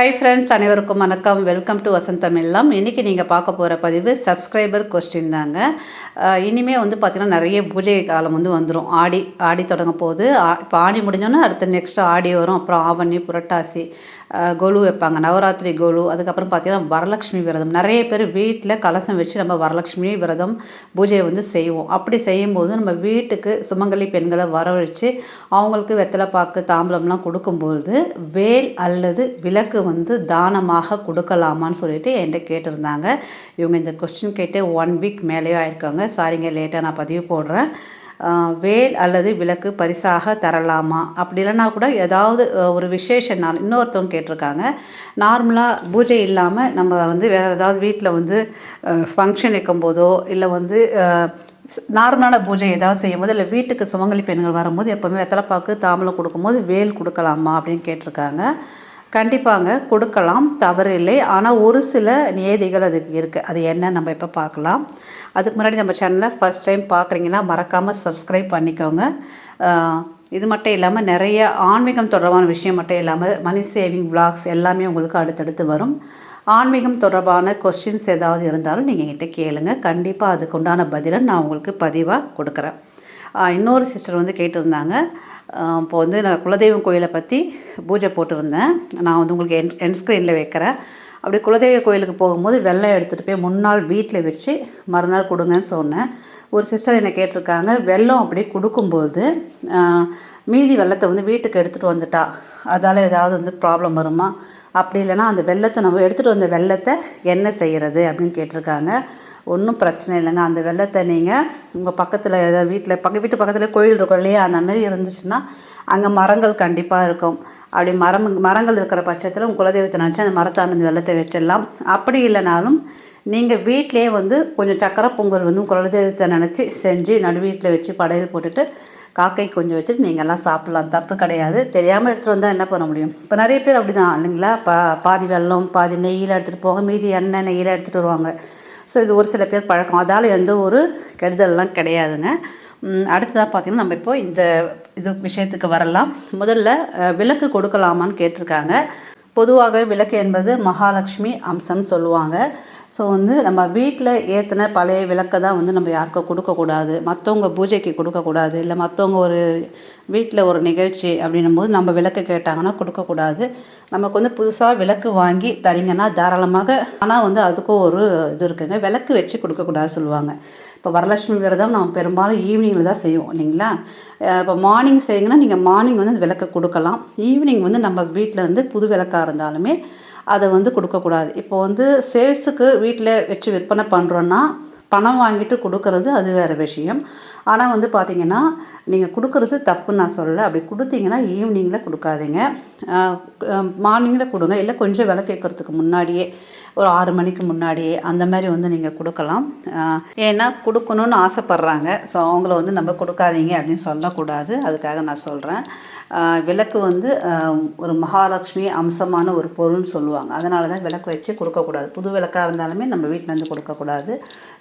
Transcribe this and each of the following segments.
Hi friends அனைவருக்கும் வணக்கம். Welcome to வசந்தம் இல்லம் இன்றைக்கி நீங்கள் பார்க்க போகிற பதிவு சப்ஸ்கிரைபர் கொஸ்டின் தாங்க. இனிமேல் இனிமே வந்து பார்த்திங்கன்னா நிறைய பூஜை காலம் வந்து வந்துடும் ஆடி ஆடி தொடங்க போகுது. ஆ- இப்போ ஆடி முடிஞ்சோன்னே அடுத்து நெக்ஸ்ட் ஆடி வரும். அப்புறம் ஆவணி புரட்டாசி கொலு வைப்பாங்க. நவராத்திரி கொலு அதுக்கப்புறம் பார்த்திங்கன்னா வரலட்சுமி விரதம். நிறைய பேர் வீட்டில் கலசம் வச்சு நம்ம வரலட்சுமி விரதம் பூஜையை வந்து செய்வோம். அப்படி செய்யும்போது நம்ம வீட்டுக்கு சுமங்கலி பெண்களை வரவழைச்சு அவங்களுக்கு வெத்தலை பாக்கு தாம்பலம்லாம் கொடுக்கும்போது வேல் அல்லது விளக்கு வந்து தானமாக கொடுக்கலாமான்னு சொல்லிட்டு என்கிட்ட கேட்டிருந்தாங்க. இவங்க இந்த கொஸ்டின் கேட்டு ஒன் வீக் மேலேயே ஆயிருக்காங்க. சாரிங்க லேட்டாக நான் பதிவு போடுறேன். வேல் அல்லது விளக்கு பரிசாக தரலாமா? அப்படி இல்லைன்னா கூட ஏதாவது ஒரு விசேஷ நாள் இன்னொருத்தவங்க கேட்டிருக்காங்க. நார்மலாக பூஜை இல்லாமல் நம்ம வந்து வேறு ஏதாவது வீட்டில் வந்து ஃபங்க்ஷன் வைக்கும்போதோ இல்லை வந்து நார்மலான பூஜை ஏதாவது செய்யும்போது இல்லை வீட்டுக்கு சுமங்கலி பெண்கள் வரும்போது எப்போவுமே வெத்தலைப்பாக்கு தாம்பலம் கொடுக்கும்போது வேல் கொடுக்கலாமா அப்படின்னு கேட்டிருக்காங்க. கண்டிப்பாங்க கொடுக்கலாம் தவறு இல்லை ஆனால் ஒரு சில நியதிகள் அதுக்கு இருக்குது அது என்ன நம்ம இப்போ பார்க்கலாம். அதுக்கு முன்னாடி நம்ம சேனலை ஃபஸ்ட் டைம் பார்க்குறீங்கன்னா மறக்காமல் சப்ஸ்கிரைப் பண்ணிக்கோங்க. இது மட்டும் இல்லாமல் நிறைய ஆன்மீகம் தொடர்பான விஷயம் மட்டும் இல்லாமல் மணி சேவிங் விளாக்ஸ் எல்லாமே உங்களுக்கு அடுத்தடுத்து வரும். ஆன்மீகம் தொடர்பான கொஸ்டின்ஸ் ஏதாவது இருந்தாலும் நீங்கள் என்கிட்ட கேளுங்க. கண்டிப்பாக அதுக்கு உண்டான பதிலை நான் உங்களுக்கு பதிவாக கொடுக்குறேன். இன்னொரு சிஸ்டர் வந்து கேட்டிருந்தாங்க. இப்போ வந்து நான் குலதெய்வம் கோயிலை பற்றி பூஜை போட்டிருந்தேன். நான் வந்து உங்களுக்கு என் என் ஸ்க்ரீனில் வைக்கிறேன். அப்படி குலதெய்வ கோயிலுக்கு போகும்போது வெள்ளம் எடுத்துகிட்டு போய் முன்னாள் வீட்டில் வச்சு மறுநாள் கொடுங்கன்னு சொன்னேன். ஒரு சிஸ்டர் என்னை கேட்டிருக்காங்க வெள்ளம் அப்படி கொடுக்கும்போது மீதி வெள்ளத்தை வந்து வீட்டுக்கு எடுத்துகிட்டு வந்துட்டா. அதால் ஏதாவது வந்து ப்ராப்ளம் வருமா? அப்படி இல்லைன்னா அந்த வெள்ளத்தை நம்ம எடுத்துகிட்டு வந்த வெள்ளத்தை என்ன செய்கிறது அப்படின்னு கேட்டிருக்காங்க. ஒன்றும் பிரச்சனை இல்லைங்க. அந்த வெள்ளத்தை நீங்கள் உங்கள் பக்கத்தில் ஏதாவது வீட்டில் பக்க வீட்டு பக்கத்தில் கோயில் இருக்கும் இல்லையா? அந்த மாதிரி இருந்துச்சுன்னா அங்கே மரங்கள் கண்டிப்பாக இருக்கும். அப்படி மரம் மரங்கள் இருக்கிற பட்சத்தில் உங்கள் குலதெய்வத்தை நினச்சி அந்த மரத்தை அந்த வெள்ளத்தை வச்சிடலாம். அப்படி இல்லைனாலும் நீங்கள் வீட்டிலே வந்து கொஞ்சம் சக்கரை பொங்கல் வந்து குலதெய்வத்தை நினச்சி செஞ்சு நடு வீட்டில் வச்சு படையல் போட்டுட்டு காக்கை கொஞ்சம் வச்சுட்டு நீங்கள் எல்லாம் சாப்பிட்லாம். தப்பு கிடையாது. தெரியாமல் எடுத்துகிட்டு வந்தால் என்ன பண்ண முடியும்? இப்போ நிறைய பேர் அப்படி தான் இல்லைங்களா? பா பாதி வெள்ளம் பாதி நெய்யில் எடுத்துகிட்டு போவாங்க மீதி எண்ணெய் நெய்யில் எடுத்துகிட்டு வருவாங்க. ஸோ இது ஒரு சில பேர் பழக்கம். அதால் எந்த ஒரு கெடுதல்லாம் கிடையாதுங்க. அடுத்ததாக பார்த்தீங்கன்னா நம்ம இப்போ இந்த இது விஷயத்துக்கு வரலாம். முதல்ல விளக்கு கொடுக்கலாமான்னு கேட்டிருக்காங்க. பொதுவாகவே விளக்கு என்பது மகாலட்சுமி அம்சம்னு சொல்லுவாங்க. ஸோ வந்து நம்ம வீட்டில் ஏற்றின பழைய விளக்கை தான் வந்து நம்ம யாருக்கும் கொடுக்கக்கூடாது மற்றவங்க பூஜைக்கு கொடுக்கக்கூடாது இல்லை மற்றவங்க ஒரு வீட்டில் ஒரு நிகழ்ச்சி அப்படின்னும் போது நம்ம விளக்கு கேட்டாங்கன்னா கொடுக்கக்கூடாது நமக்கு வந்து புதுசாக விளக்கு வாங்கி தரீங்கன்னா தாராளமாக ஆனால் வந்து அதுக்கும் ஒரு இது இருக்குங்க. விளக்கு வச்சு கொடுக்கக்கூடாது சொல்லுவாங்க. இப்போ வரலட்சுமி விரதம் நம்ம பெரும்பாலும் ஈவினிங்கில் தான் செய்வோம் இல்லைங்களா? இப்போ மார்னிங் செய்யுங்கன்னா நீங்கள் மார்னிங் வந்து அந்த விளக்கு கொடுக்கலாம். ஈவினிங் வந்து நம்ம வீட்டில் வந்து புது விளக்காக இருந்தாலுமே அதை வந்து கொடுக்கக்கூடாது. இப்போ வந்து சேல்ஸுக்கு வீட்டில் வச்சு விற்பனை பண்ணுறோன்னா பணம் வாங்கிட்டு கொடுக்கறது அது வேறு விஷயம். ஆனால் வந்து பார்த்திங்கன்னா நீங்கள் கொடுக்கறது தப்புன்னு நான் சொல்லலை. அப்படி கொடுத்தீங்கன்னா ஈவினிங்கில் கொடுக்காதீங்க. மார்னிங்கில் கொடுங்க. இல்லை கொஞ்சம் விலை கேட்குறதுக்கு முன்னாடியே ஒரு ஆறு மணிக்கு முன்னாடியே அந்த மாதிரி வந்து நீங்கள் கொடுக்கலாம். ஏன்னா கொடுக்கணும்னு ஆசைப்பட்றாங்க. ஸோ அவங்கள வந்து நம்ம கொடுக்காதீங்க அப்படின்னு சொல்லக்கூடாது. அதுக்காக நான் சொல்கிறேன் விளக்கு வந்து ஒரு மகாலட்சுமி அம்சமான ஒரு பொருள்னு சொல்லுவாங்க. அதனால தான் விளக்கு வச்சு கொடுக்கக்கூடாது. புது விளக்காக இருந்தாலுமே நம்ம வீட்டிலேருந்து கொடுக்கக்கூடாது.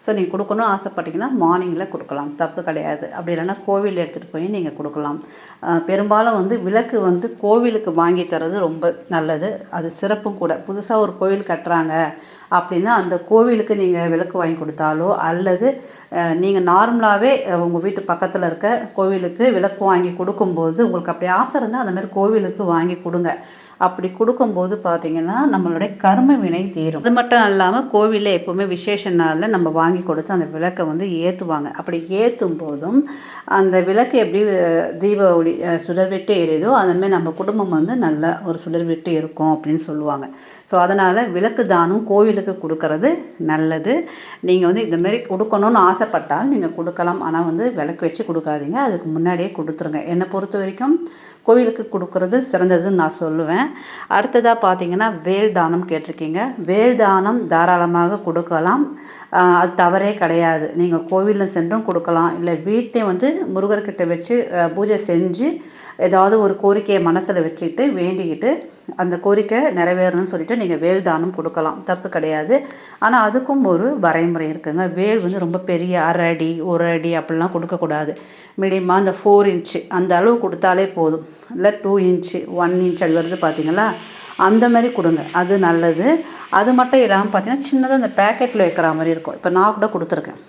ஸோ நீங்கள் கொடுக்கணும்னு ஆசைப்பட்டீங்கன்னா மார்னிங்கில் கொடுக்கலாம். தப்பு கிடையாது. அப்படி இல்லைன்னா கோவில் எடுத்துகிட்டு போய் நீங்கள் கொடுக்கலாம். பெரும்பாலும் வந்து விளக்கு வந்து கோவிலுக்கு வாங்கி தரது ரொம்ப நல்லது. அது சிறப்பும் கூட. புதுசாக ஒரு கோவில் கட்டுறாங்க அப்படின்னா அந்த கோவிலுக்கு நீங்கள் விளக்கு வாங்கி கொடுத்தாலோ அல்லது நீங்கள் நார்மலாகவே உங்கள் வீட்டு பக்கத்தில் இருக்க கோவிலுக்கு விளக்கு வாங்கி கொடுக்கும்போது உங்களுக்கு அப்படியே ஆசை இருந்தால் அந்த மாதிரி கோவிலுக்கு வாங்கி கொடுங்க. அப்படி கொடுக்கும்போது பார்த்தீங்கன்னா நம்மளுடைய கர்ம வினை தீரும். அது மட்டும் இல்லாமல் கோவிலில் எப்போவுமே விசேஷ நாளில் நம்ம வாங்கி கொடுத்து அந்த விளக்கை வந்து ஏற்றுவாங்க அப்படி ஏற்றும் போதும் அந்த விளக்கு எப்படி தீபாவளி தீப ஒளி சுடர் விட்டு எரியுதோ அதுமாதிரி நம்ம குடும்பம் வந்து நல்ல ஒரு சுடர் விட்டு இருக்கும் அப்படின்னு சொல்லுவாங்க. ஸோ அதனால் விளக்கு தானும் கோவிலுக்கு கொடுக்கறது நல்லது. நீங்கள் வந்து இந்தமாரி கொடுக்கணும்னு ஆசைப்பட்டால் நீங்கள் கொடுக்கலாம். ஆனால் வந்து விளக்கு வச்சு கொடுக்காதீங்க. அதுக்கு முன்னாடியே கொடுத்துருங்க. என்னை பொறுத்த வரைக்கும் கோவிலுக்கு கொடுக்கறது சிறந்ததுன்னு நான் சொல்லுவேன். அடுத்ததாக பார்த்தீங்கன்னா வேல் தானம் கேட்டிருக்கீங்க. வேல் தானம் தாராளமாக கொடுக்கலாம். அது தவறே கிடையாது. நீங்கள் கோவிலில் சென்றும் கொடுக்கலாம். இல்லை வீட்டை வந்து முருகர்கிட்ட வச்சு பூஜை செஞ்சு ஏதாவது ஒரு கோரிக்கையை மனசில் வச்சுக்கிட்டு வேண்டிக்கிட்டு அந்த கோரிக்கை நிறைவேறணும்னு சொல்லிட்டு நீங்கள் வேல் தானம் கொடுக்கலாம். தப்பு கிடையாது. ஆனால் அதுக்கும் ஒரு வரைமுறை இருக்குங்க. வேல் வந்து ரொம்ப பெரிய அரை அடி ஒரு அடி அப்படிலாம் கொடுக்கக்கூடாது. மீடியமாக அந்த ஃபோர் இன்ச்சு அந்த அளவு கொடுத்தாலே போதும். இல்லை டூ இன்ச்சு ஒன் இன்ச் அது வருது பார்த்தீங்களா? அந்த மாதிரி கொடுங்க. அது நல்லது. அது மட்டும் இல்லாமல் பார்த்தீங்கன்னா சின்னதாக அந்த பேக்கெட்டில் வைக்கிற மாதிரி இருக்கும். இப்போ நான் கூட கொடுத்துருக்கேன்.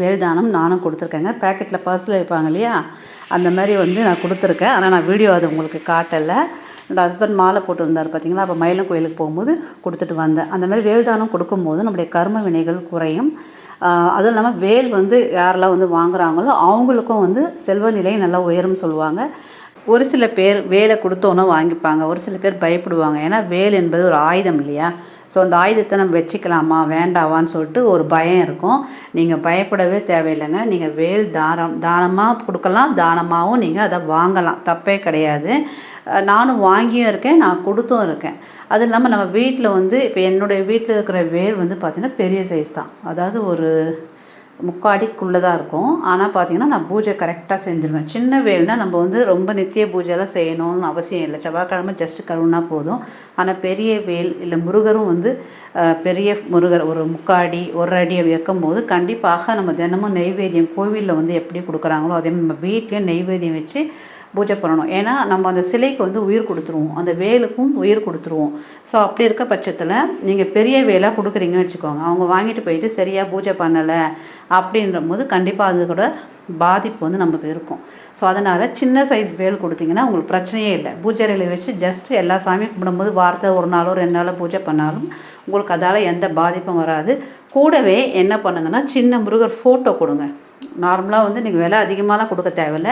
வேல்தானம் நானும் கொடுத்துருக்கேங்க. பேக்கெட்டில் பர்ஸில் வைப்பாங்க இல்லையா? அந்த மாதிரி வந்து நான் கொடுத்துருக்கேன். ஆனால் நான் வீடியோ அது உங்களுக்கு காட்டலை. என்னோடய ஹஸ்பண்ட் மாலை போட்டிருந்தார் பார்த்தீங்களா அப்போ மயிலம் கோயிலுக்கு போகும்போது கொடுத்துட்டு வந்தேன். அந்த மாதிரி வேல்தானம் கொடுக்கும்போது நம்முடைய கர்ம வினைகள் குறையும். அதுவும் இல்லாமல் வேல் வந்து யாரெல்லாம் வந்து வாங்குகிறாங்களோ அவங்களுக்கும் வந்து செல்வ நிலை நல்லா உயரும்னு சொல்லுவாங்க. ஒரு சில பேர் வேலை கொடுத்தோன்னே வாங்கிப்பாங்க ஒரு சில பேர் பயப்படுவாங்க. ஏன்னா வேல் என்பது ஒரு ஆயுதம் இல்லையா? ஸோ அந்த ஆயுதத்தை நம்ம வச்சுக்கலாமா? வேண்டாவான்னு சொல்லிட்டு ஒரு பயம் இருக்கும். நீங்கள் பயப்படவே தேவையில்லைங்க. நீங்கள் வேல் தானம் தானமாக கொடுக்கலாம் தானமாகவும் நீங்கள் அதை வாங்கலாம். தப்பே கிடையாது. நானும் வாங்கியும் இருக்கேன் நான் கொடுத்தும் இருக்கேன். அது இல்லாமல் நம்ம வீட்டில் வந்து இப்போ என்னுடைய வீட்டில் இருக்கிற வேல் வந்து பார்த்திங்கன்னா பெரிய சைஸ் தான். அதாவது ஒரு முக்காடிக்குள்ளே தான் இருக்கும் ஆனால் பார்த்திங்கன்னா நான் பூஜை கரெக்டாக செஞ்சுருவேன். சின்ன வேல்னால் நம்ம வந்து ரொம்ப நித்திய பூஜைலாம் செய்யணும்னு அவசியம் இல்லை. செவ்வாய்க்கிழமை ஜஸ்ட் கழுவுனா போதும். ஆனால் பெரிய வேல் இல்லை முருகரும் வந்து பெரிய முருகர் ஒரு முக்காடி ஒரு அடி அப்படி வைக்கும்போது கண்டிப்பாக நம்ம தினமும் நெய்வேத்தியம் கோவிலில் வந்து எப்படி கொடுக்குறாங்களோ அதே நம்ம வீட்லேயும் நெய்வேத்தியம் வச்சு பூஜை பண்ணணும். ஏன்னா நம்ம அந்த சிலைக்கு வந்து உயிர் கொடுத்துருவோம். அந்த வேலுக்கும் உயிர் கொடுத்துருவோம். ஸோ அப்படி இருக்க பட்சத்தில் நீங்கள் பெரிய வேலாக கொடுக்குறீங்கன்னு வச்சுக்கோங்க. அவங்க வாங்கிட்டு போயிட்டு சரியாக பூஜை பண்ணலை அப்படின்ற போது கண்டிப்பாக அது கூட பாதிப்பு வந்து நமக்கு இருக்கும். ஸோ அதனால் சின்ன சைஸ் வேல் கொடுத்தீங்கன்னா உங்களுக்கு பிரச்சனையே இல்லை. பூஜை அறையில் வச்சு ஜஸ்ட் எல்லா சாமியும் கும்பிடும்போது வாரத்தை ஒரு நாளோ ரெண்டு நாளோ பூஜை பண்ணாலும் உங்களுக்கு அதால் எந்த பாதிப்பும் வராது. கூடவே என்ன பண்ணுங்கன்னா சின்ன முருகர் ஃபோட்டோ கொடுங்க. நார்மலாக வந்து நீங்கள் விலை அதிகமாகலாம் கொடுக்க தேவையில்ல.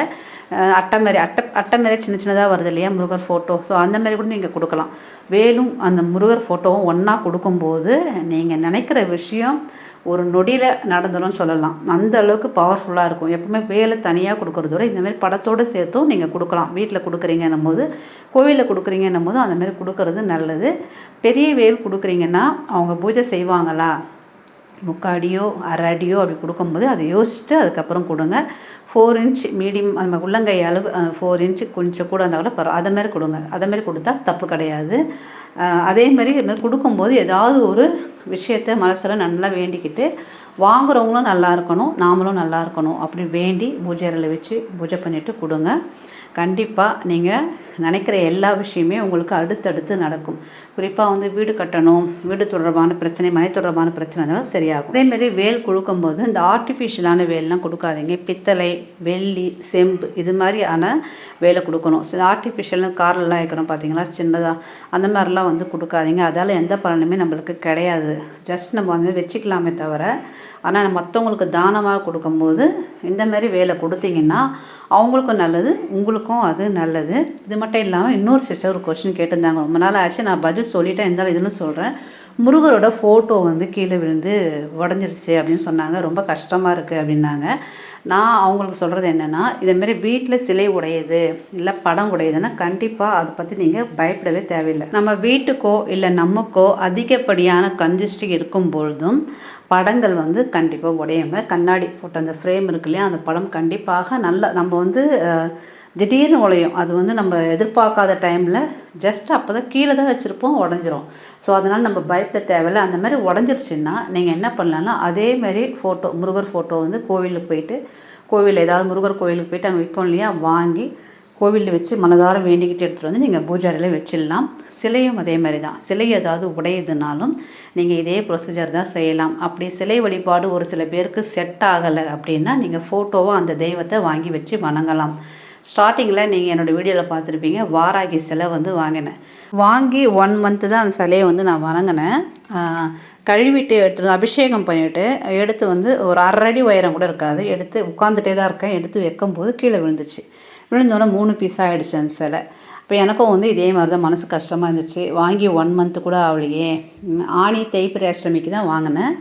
அஹ் அட்டை மாதிரி அட்டை அட்டை சின்ன சின்னதாக வருது இல்லையா முருகர் ஃபோட்டோ ஸோ அந்த மாதிரி கூட நீங்கள் கொடுக்கலாம். வேலும் அந்த முருகர் ஃபோட்டோவும் ஒன்றா கொடுக்கும்போது நீங்கள் நினைக்கிற விஷயம் ஒரு நொடியில் நடந்துடும் சொல்லலாம். அந்த அளவுக்கு பவர்ஃபுல்லாக இருக்கும். எப்பவுமே வேலை தனியாக கொடுக்குறதோட இந்தமாரி படத்தோடு சேர்த்தும் நீங்கள் கொடுக்கலாம். வீட்டில் கொடுக்குறீங்கன்னும் போது கோவிலில் கொடுக்குறீங்கன்னும் போது அந்தமாரி கொடுக்கறது நல்லது. பெரிய வேல் கொடுக்குறீங்கன்னா அவங்க பூஜை செய்வாங்களா? முக்காடியோ அரை அடியோ அப்படி கொடுக்கும்போது அதை யோசிச்சுட்டு அதுக்கப்புறம் கொடுங்க. ஃபோர் இன்ச் மீடியம் நம்ம உள்ளங்கை அளவு ஃபோர் இன்ச்சு கொஞ்சம் கூட இருந்தால் கூட பரவாயில்ல அதை மாதிரி கொடுங்க. அதை மாதிரி கொடுத்தா தப்பு கிடையாது. அஹ் அதே மாதிரி கொடுக்கும்போது ஏதாவது ஒரு விஷயத்த மனசில் நல்லா வேண்டிக்கிட்டு வாங்குகிறவங்களும் நல்லா இருக்கணும் நாமளும் நல்லா இருக்கணும். அப்படி வேண்டி பூஜை அறையில் வச்சு பூஜை பண்ணிவிட்டு கொடுங்க. கண்டிப்பாக நீங்கள் நினைக்கிற எல்லா விஷயமே உங்களுக்கு அடுத்தடுத்து நடக்கும். குறிப்பாக வந்து வீடு கட்டணும் வீடு தொடர்பான பிரச்சனை மனை தொடர்பான பிரச்சனை இருந்தாலும் சரியாகும். அதேமாரி வேல் கொடுக்கும்போது இந்த ஆர்டிஃபிஷியலான வேல்லாம் கொடுக்காதீங்க. பித்தளை வெள்ளி செம்பு இது மாதிரியான வேலை கொடுக்கணும். சில ஆர்டிஃபிஷியல்னு கார்லலாம் இருக்கிறோம் பார்த்தீங்களா சின்னதாக அந்த மாதிரிலாம் வந்து கொடுக்காதீங்க. அதால் எந்த பலனுமே நம்மளுக்கு கிடையாது. ஜஸ்ட் நம்ம வந்து வச்சுக்கலாமே தவிர ஆனால் மற்றவங்களுக்கு தானமாக கொடுக்கும்போது இந்தமாரி வேலை கொடுத்தீங்கன்னா அவங்களுக்கும் நல்லது உங்களுக்கும் அது நல்லது. இது மட்டும் இல்லாமல் இன்னொரு சிஸ்டர் ஒரு கொஸ்டின் கேட்டிருந்தாங்க. ரொம்ப நாள் ஆச்சு நான் பதில் சொல்லிட்டேன் இருந்தாலும் இதுன்னு சொல்கிறேன் முருகரோட ஃபோட்டோ வந்து கீழே விழுந்து உடஞ்சிருச்சு அப்படின்னு சொன்னாங்க. ரொம்ப கஷ்டமாக இருக்குது அப்படின்னாங்க. நான் அவங்களுக்கு சொல்கிறது என்னென்னா இதேமாரி வீட்டில் சிலை உடையுது இல்லை படம் உடையுதுன்னா கண்டிப்பாக அதை பற்றி நீங்கள் பயப்படவே தேவையில்லை. நம்ம வீட்டுக்கோ இல்லை நமக்கோ அதிகப்படியான கஞ்சிஸ்டி இருக்கும் பொழுதும் படங்கள் வந்து கண்டிப்பாக உடையுங்க. கண்ணாடி போட்ட அந்த ஃப்ரேம் இருக்கு இல்லையா அந்த படம் கண்டிப்பாக நல்ல நம்ம வந்து திடீர்னு உழையும். அது வந்து நம்ம எதிர்பார்க்காத டைமில் ஜஸ்ட் அப்போ தான் கீழே தான் வச்சுருப்போம் உடஞ்சிரும். ஸோ அதனால் நம்ம பயப்பட தேவையில்லை. அந்த மாதிரி உடஞ்சிருச்சுன்னா நீங்கள் என்ன பண்ணலான்னா அதேமாரி ஃபோட்டோ முருகர் ஃபோட்டோ வந்து கோவிலுக்கு போயிட்டு கோவில் ஏதாவது முருகர் கோவிலுக்கு போயிட்டு அங்கே விற்கும் இல்லையா வாங்கி கோவிலில் வச்சு மனதார வேண்டிக்கிட்டு எடுத்துகிட்டு வந்து நீங்கள் பூஜாரியில் வச்சிடலாம். சிலையும் அதே மாதிரி தான் சிலை ஏதாவது உடையுதுனாலும் நீங்கள் இதே ப்ரொசீஜர் தான் செய்யலாம். அப்படி சிலை வழிபாடு ஒரு சில பேருக்கு செட் ஆகலை அப்படின்னா நீங்கள் ஃபோட்டோவாக அந்த தெய்வத்தை வாங்கி வச்சு வணங்கலாம். ஸ்டார்டிங்கில் நீங்கள் என்னோடய வீடியோவில் பார்த்துருப்பீங்க வாராகி சிலை வந்து வாங்கினேன். வாங்கி ஒன் மந்த்து தான் அந்த சிலையை வந்து நான் வணங்கினேன். கழுவிட்டு எடுத்துட்டு அபிஷேகம் பண்ணிவிட்டு எடுத்து வந்து ஒரு அரை அடி உயரம் கூட இருக்காது. எடுத்து உட்காந்துட்டே தான் இருக்கேன். எடுத்து வைக்கும்போது கீழே விழுந்துச்சு. விழுந்தோடனே மூணு பீஸ் ஆகிடுச்சு அந்த சிலை. இப்போ எனக்கும் வந்து இதே மாதிரி தான் மனசு கஷ்டமாக இருந்துச்சு. வாங்கி ஒன் மந்த்து கூட ஆகலையே. ஆணி தேய்பிரை அஷ்டமிக்கு தான் வாங்கினேன்.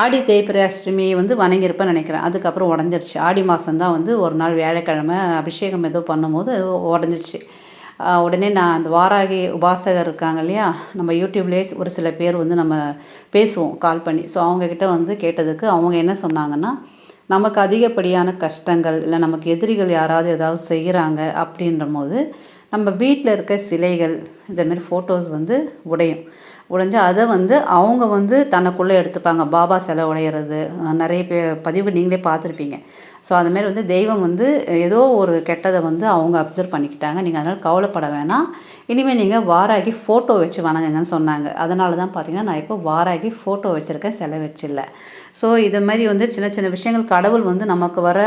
ஆடி தேய்பிரை அஷ்டமி வந்து வணங்கியிருப்பேன் நினைக்கிறேன். அதுக்கப்புறம் உடஞ்சிருச்சு. ஆடி மாதம் தான் வந்து ஒரு நாள் வியாழக்கிழமை அபிஷேகம் ஏதோ பண்ணும்போது அது உடஞ்சிருச்சு. உடனே நான் அந்த வாராகி உபாசகர் இருக்காங்க இல்லையா? நம்ம யூடியூப்லேயே ஒரு சில பேர் வந்து நம்ம பேசுவோம் கால் பண்ணி. ஸோ அவங்கக்கிட்ட வந்து கேட்டதுக்கு அவங்க என்ன சொன்னாங்கன்னா நமக்கு அதிகப்படியான கஷ்டங்கள் இல்லை நமக்கு எதிரிகள் யாராவது ஏதாவது செய்கிறாங்க அப்படின்ற போது நம்ம வீட்டில் இருக்க சிலைகள் இதேமாரி ஃபோட்டோஸ் வந்து உடையும். உடைஞ்சு அதை வந்து அவங்க வந்து தனக்குள்ளே எடுத்துப்பாங்க. பாபா சிலை உடையிறது நிறைய பேர் பதிவு நீங்களே பார்த்துருப்பீங்க. ஸோ அதுமாரி வந்து தெய்வம் வந்து ஏதோ ஒரு கெட்டதை வந்து அவங்க அப்சர்வ் பண்ணிக்கிட்டாங்க. நீங்கள் அதனால் கவலைப்பட வேணாம். இனிமேல் நீங்கள் வாராகி ஃபோட்டோ வச்சு வணங்குங்கன்னு சொன்னாங்க. அதனால தான் பார்த்தீங்கன்னா நான் இப்போ வாராகி ஃபோட்டோ வச்சுருக்கேன் செலை வச்சில்ல. ஸோ இது மாதிரி வந்து சின்ன சின்ன விஷயங்கள் கடவுள் வந்து நமக்கு வர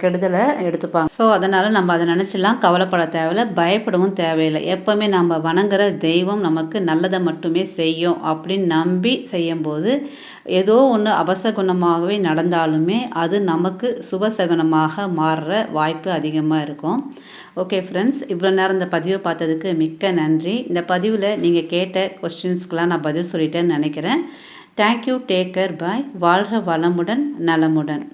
கெடுதலை எடுத்துப்பாங்க. ஸோ அதனால் நம்ம அதை நினச்சிலாம் கவலைப்பட தேவையில்ல. பயப்படவும் தேவையில்லை. எப்போவுமே நம்ம வணங்குற தெய்வம் நமக்கு நல்லதை மட்டுமே செய்யும் அப்படின்னு நம்பி செய்யும்போது ஏதோ ஒன்று அபசகுணமாகவே நடந்தாலுமே அது நமக்கு சுபசகுனமாக மாறுற வாய்ப்பு அதிகமாக இருக்கும். ஓகே ஃப்ரெண்ட்ஸ் இவ்வளோ நேரம் இந்த பதிவை பார்த்ததுக்கு மிக்க நன்றி. இந்த பதிவில் நீங்கள் கேட்ட கொஸ்டின்ஸ்க்கெலாம் நான் பதில் சொல்லிட்டேன்னு நினைக்கிறேன். தேங்க்யூ டேக் கேர் பாய் வாழ்க வளமுடன் நலமுடன்.